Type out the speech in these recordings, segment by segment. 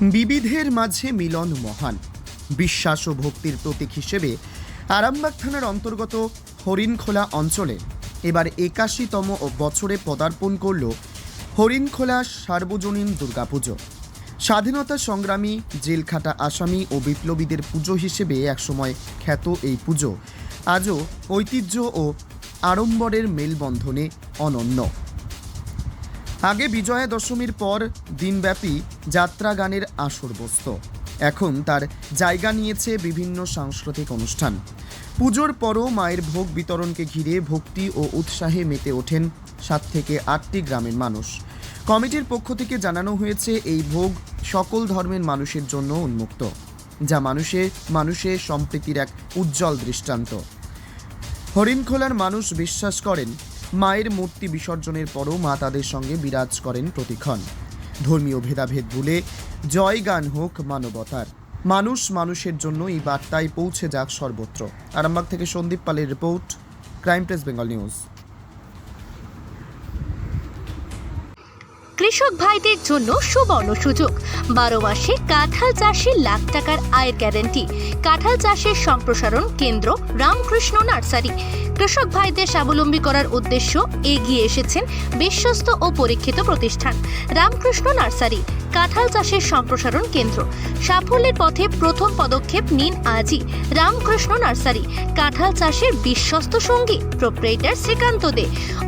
বিবিধের মাঝে মিলন মহান। বিশ্বাস ও ভক্তির প্রতীক হিসেবে আরামবাগ থানার অন্তর্গত হরিণখোলা অঞ্চলে এবার একাশিতম ও বছরে পদার্পণ করল হরিণখোলা সার্বজনীন দুর্গাপুজো। স্বাধীনতা সংগ্রামী, জেলখাটা আসামি ও বিপ্লবীদের পুজো হিসেবে একসময় খ্যাত এই পুজো। আজও ঐতিহ্য ও আড়ম্বরের মেলবন্ধনে অনন্য। আগে বিজয়া দশমীর পর দিনব্যাপী যাত্রা গানের আসর বসত। এখন তার জায়গা নিয়েছে বিভিন্ন সাংস্কৃতিক অনুষ্ঠান। পুজোর পরও মায়ের ভোগ বিতরণকে ঘিরে ভক্তি ও উৎসাহে মেতে ওঠেন সাত থেকে আটটি গ্রামের মানুষ। কমিটির পক্ষ থেকে জানানো হয়েছে, এই ভোগ সকল ধর্মের মানুষের জন্য উন্মুক্ত, যা মানুষে মানুষের সম্প্রীতির এক উজ্জ্বল দৃষ্টান্ত। হরিণখোলার মানুষ বিশ্বাস করেন মায়ের মূর্তি বিসর্জনের পরও মা তাদের সঙ্গে বিরাজ করেন প্রতিক্ষণ। ধর্মীয় ভেদাভেদ ভুলে জয় গান হোক মানবতার। মানুষ মানুষের জন্য এই বার্তায় পৌঁছে যাক সর্বত্র। আরামবাগ থেকে সন্দীপ পালের report, crime press Bengal news. কৃষক ভাইদের জন্য সুবর্ণ সুযোগ। বারো মাসে কাঁঠাল চাষে লাখ টাকার আয়ের গ্যারান্টি। কাঁঠাল চাষের সম্প্রসারণ কেন্দ্র রামকৃষ্ণ নার্সারি। কৃষক ভাইদের স্বাবলম্বী করার উদ্দেশ্য এগিয়ে এসেছেন বিশ্বস্ত ও পরীক্ষিত প্রতিষ্ঠান। রামকৃষ্ণ নার্সারি, কাঁঠাল চাষের সম্প্রসারণ কেন্দ্র। সাফল্যের পথে প্রথম পদক্ষেপ নিন আজই রামকৃষ্ণ নার্সারি, কাঁঠাল চাষের বিশ্বস্ত সঙ্গী, প্রোপ্রাইটার শ্রীকান্ত দে।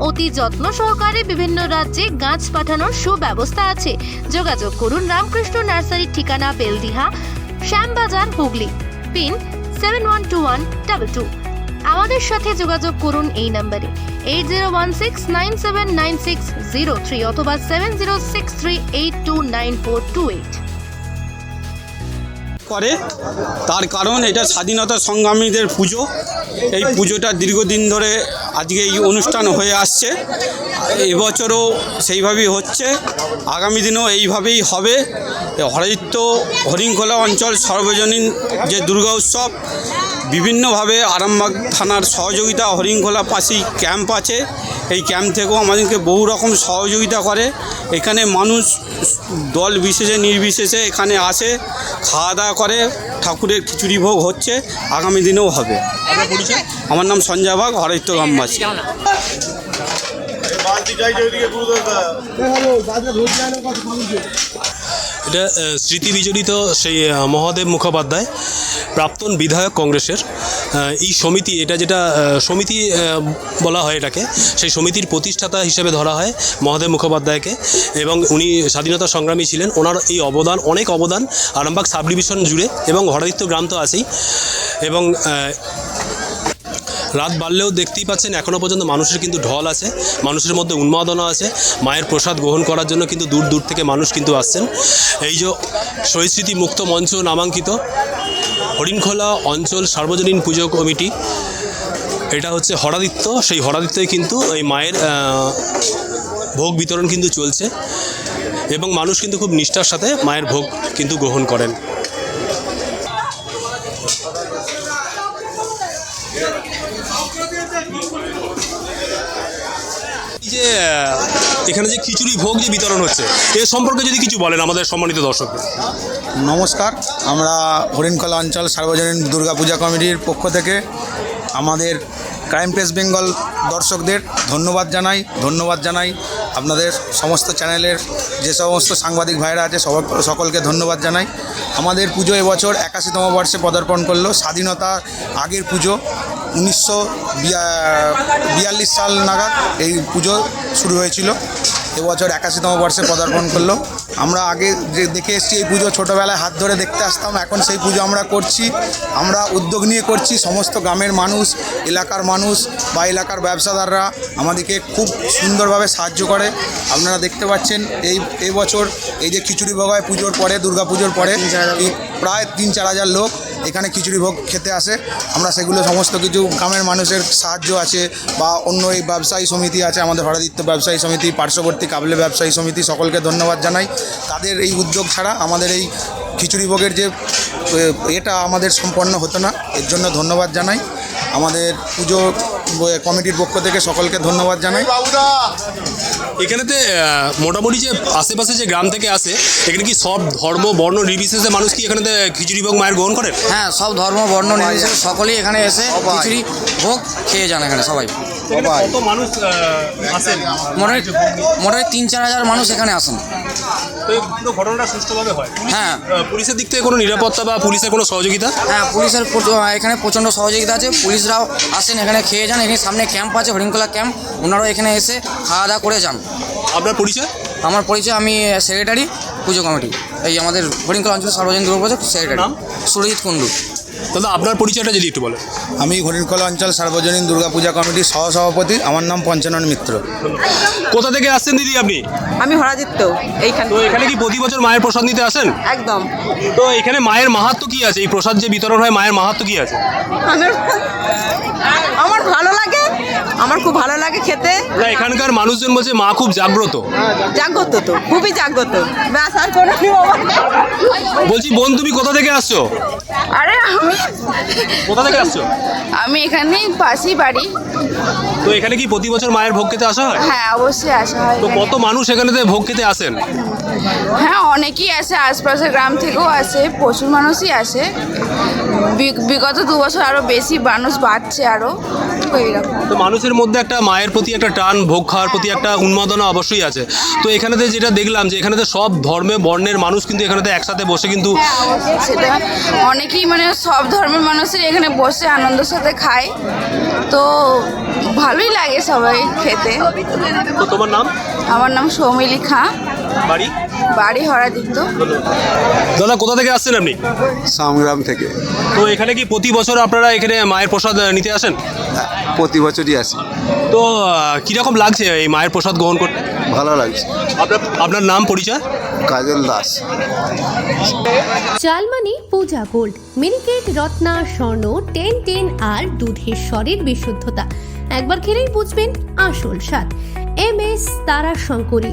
অতি যত্ন সহকারে বিভিন্ন রাজ্যে গাছ পাঠানোর সুব্যবস্থা আছে। যোগাযোগ করুন রামকৃষ্ণ নার্সারির ঠিকানা Beldiha Shyambazar, Hooghly. Pin seven one two one double two. আমাদের সাথে যোগাযোগ করুন এই নাম্বারে eight zero one six nine seven nine six zero three অথবা seven zero six three eight two nine four two eight. করে। তার কারণ এটা স্বাধীনতা সংগ্রামীদের পুজো। এই পুজোটা দীর্ঘদিন ধরে আজকে এই অনুষ্ঠান হয়ে আসছে। এবছরও সেইভাবেই হচ্ছে। আগামী দিনেও এইভাবেই হবে। হরিত্য হরিণখোলা অঞ্চল সর্বজনীন যে দুর্গা উৎসব বিভিন্নভাবে আরামবাগ থানার সহযোগিতা হরিণখোলা পাশেই ক্যাম্প আছে। এই ক্যাম্প থেকেও আমাদেরকে বহু রকম সহযোগিতা করে। এখানে মানুষ দল বিশেষে, নির্বিশেষে এখানে আসে, খাওয়া দাওয়া করে, ঠাকুরের খিচুড়ি ভোগ হচ্ছে, আগামী দিনেও হবে। আমার নাম সঞ্জয় বাগ হরিত্য গ্রামবাসী। এটা স্মৃতি বিজড়িত সেই মহাদেব মুখোপাধ্যায়। প্রাক্তন বিধায়ক কংগ্রেসের এই সমিতি, এটা যেটা সমিতি বলা হয় এটাকে, সেই সমিতির প্রতিষ্ঠাতা হিসেবে ধরা হয় মহাদেব মুখোপাধ্যায়কে এবং উনি স্বাধীনতা সংগ্রামী ছিলেন। ওনার এই অবদান, অনেক অবদান আরামবাগ সাব ডিভিশন জুড়ে এবং হরাদিত্য গ্রাম তো আছেই এবং রাত বাড়লেও দেখতেই পাচ্ছেন এখনও পর্যন্ত মানুষের কিন্তু ঢল আছে, মানুষের মধ্যে উন্মাদনা আছে, মায়ের প্রসাদ গ্রহণ করার জন্য কিন্তু দূর দূর থেকে মানুষ কিন্তু আসছেন। এই যে শহীদস্মৃতি মুক্ত মঞ্চ নামাঙ্কিত হরিণখোলা অঞ্চল সার্বজনীন পুজো কমিটি। এটা হচ্ছে হরাদিত্য। সেই হরাদিত্যই কিন্তু এই মায়ের ভোগ বিতরণ কিন্তু চলছে। এবং মানুষ কিন্তু খুব নিষ্ঠার সাথে মায়ের ভোগ কিন্তু গ্রহণ করেন। এখানে যে খিচুড়ি ভোগ যে বিতরণ হচ্ছে, এ সম্পর্কে যদি কিছু বলেন আমাদের সম্মানিত দর্শকদের নমস্কার, আমরা হরিণকলা অঞ্চল সার্বজনীন দুর্গাপূজা কমিটির পক্ষ থেকে আমাদের ক্রাইম প্রেস বেঙ্গল দর্শকদের ধন্যবাদ জানাই ধন্যবাদ জানাই আপনাদের সমস্ত চ্যানেলের যে সমস্ত সাংবাদিক ভাইরা আছে সকলকে ধন্যবাদ জানাই। আমাদের পুজো এবছর একাশিতম বর্ষে পদার্পণ করল, স্বাধীনতা আগের পুজো। উনিশশো বিয়াল্লিশ সাল নাগাদ এই পুজো শুরু হয়েছিল। এবছর একাশিতম বর্ষে পদার্পণ করল। আমরা আগে যে দেখে এসেছি এই পুজো ছোটোবেলায় হাত ধরে দেখতে আসতাম, এখন সেই পুজো আমরা করছি। আমরা উদ্যোগ নিয়ে করছি, সমস্ত গ্রামের মানুষ, এলাকার মানুষ বা এলাকার ব্যবসাদাররা আমাদেরকে খুব সুন্দরভাবে সাহায্য করে। আপনারা দেখতে পাচ্ছেন, এই এই বছর এই যে খিচুড়ি বগায় পুজোর পরে দুর্গা পুজোর পরে প্রায় তিন চার হাজার লোক এখানে খিচুড়ি ভোগ খেতে আসে। আমরা সেগুলো সমস্ত কিছু, গ্রামের মানুষের সাহায্য আছে বা অন্য এই ব্যবসায়ী সমিতি আছে, আমাদের হরাদিত্য ব্যবসায়ী সমিতি, পার্শ্ববর্তী কাবলে ব্যবসায়ী সমিতি, সকলকে ধন্যবাদ জানাই। তাদের এই উদ্যোগ ছাড়া আমাদের এই খিচুড়ি ভোগের যে এটা আমাদের সম্পন্ন হতো না। এর জন্য ধন্যবাদ জানাই। আমাদের পুজো কমিটির পক্ষ থেকে সকলকে ধন্যবাদ জানাই। এখানেতে মোটামুটি যে আশেপাশে যে গ্রাম থেকে আসে এখানে কি সব ধর্ম বর্ণ নির্বিশেষে মানুষ কি এখানে খিচুড়ি ভোগ মায়ের গ্রহণ করেন হ্যাঁ সব ধর্ম বর্ণ নির্বিশেষে সকলেই এখানে এসে খিচুড়ি ভোগ খেয়ে যান এখানে সবাই। কত মানুষ আসেন? মোটামুটি মোটামুটি তিন চার হাজার মানুষ এখানে আসেন। তো এই পুরো ঘটনাটা সুষ্ঠুভাবে হয়? হ্যাঁ। পুলিশের দিক থেকে কোনো নিরাপত্তা বা পুলিশের কোনো সহযোগিতা? হ্যাঁ পুলিশের এখানে প্রচণ্ড সহযোগিতা আছে। পুলিশরাও আসেন এখানে খেয়ে যান। এখানে সামনে ক্যাম্প আছে হরিণকোলা ক্যাম্প। ওনারাও এখানে এসে খাওয়া দাওয়া করে যান। আপনার পরিচয়? আমার পরিচয় আমি সেক্রেটারি পুজো কমিটি। এই আমাদের হরিণকোলা অঞ্চল সার্বজনীন দুর্গা সেক্রেটারি। নাম? সুরজিৎ কুণ্ডু। দাদা আপনার পরিচয়টা যদি একটু বলেন। আমি হরিণকলা অঞ্চল সার্বজনীন দুর্গাপূজা কমিটির সহসভাপতি। আমার নাম পঞ্চানন মিত্র। কোথা থেকে আসছেন দিদি আপনি? আমি হরাজিত্য এইখান। তো এখানে কি প্রতি বছর মায়ের প্রসাদ নিতে আসেন? একদম। তো এখানে মায়ের মাহাত্ম কি আছে? এই প্রসাদ যে বিতরণ হয় মায়ের মাহাত্ম কি আছে আমার আমার ভালো লাগে আমার খুব ভালো লাগে খেতে। না এখানকার মানুষজন বলছে মা খুব জাগ্রত। জাগ্রত তো খুবই জাগ্রত। ব্যাস আর কোনো বলছি বোন তুমি কোথা থেকে আসছো? আরে আমি কোথা থেকে আসছো? আমি এখানেই পাশেই বাড়ি। তো এখানে কি প্রতি বছর মায়ের ভোগ খেতে আসা হয়? হ্যাঁ অবশ্যই আসা হয় তো কত মানুষ এখানে ভোগ খেতে আসেন? হ্যাঁ অনেকেই আসে আশপাশের গ্রাম থেকেও আসে প্রচুর মানুষই আসে। বি- বিগত দু বছর আরও বেশি মানুষ বাড়ছে আরও তো মানুষের মধ্যে একটা মায়ের প্রতি একটা টান ভোগ খাওয়ার প্রতি একটা উন্মাদনা অবশ্যই আছে। তো এখানেতে যেটা দেখলাম যে এখানেতে সব ধর্মে বর্ণের মানুষ কিন্তু এখানেতে একসাথে বসে কিন্তু হ্যাঁ সেটা অনেকেই মানে সব ধর্মের মানুষের এখানে বসে আনন্দের সাথে খায়। তো ভালোই লাগে সবাই খেতে। তো তোমার নাম? আমার নাম সৌমিলি খাঁ। বাড়ি? বাড়ি হরাদিত্য। দাদা কোথা থেকে আসছেন আপনি? সংগ্রাম থেকে। তো এখানে কি প্রতি বছর আপনারা এখানে মায়ের প্রসাদ নিতে আসেন? প্রতি বছরই আসি। তো কীরকম লাগছে এই মায়ের প্রসাদ গ্রহণ করতে? ভালো লাগছে। আপনার আপনার নাম পরিচয়? Kajal Das. চালমানি Puja gold Miniket Ratna Swarna ten ten আর দুধের স্বরের বিশুদ্ধতা। একবার খেলেই বুঝবেন আসল স্বাদ। এম এস তারা শঙ্করী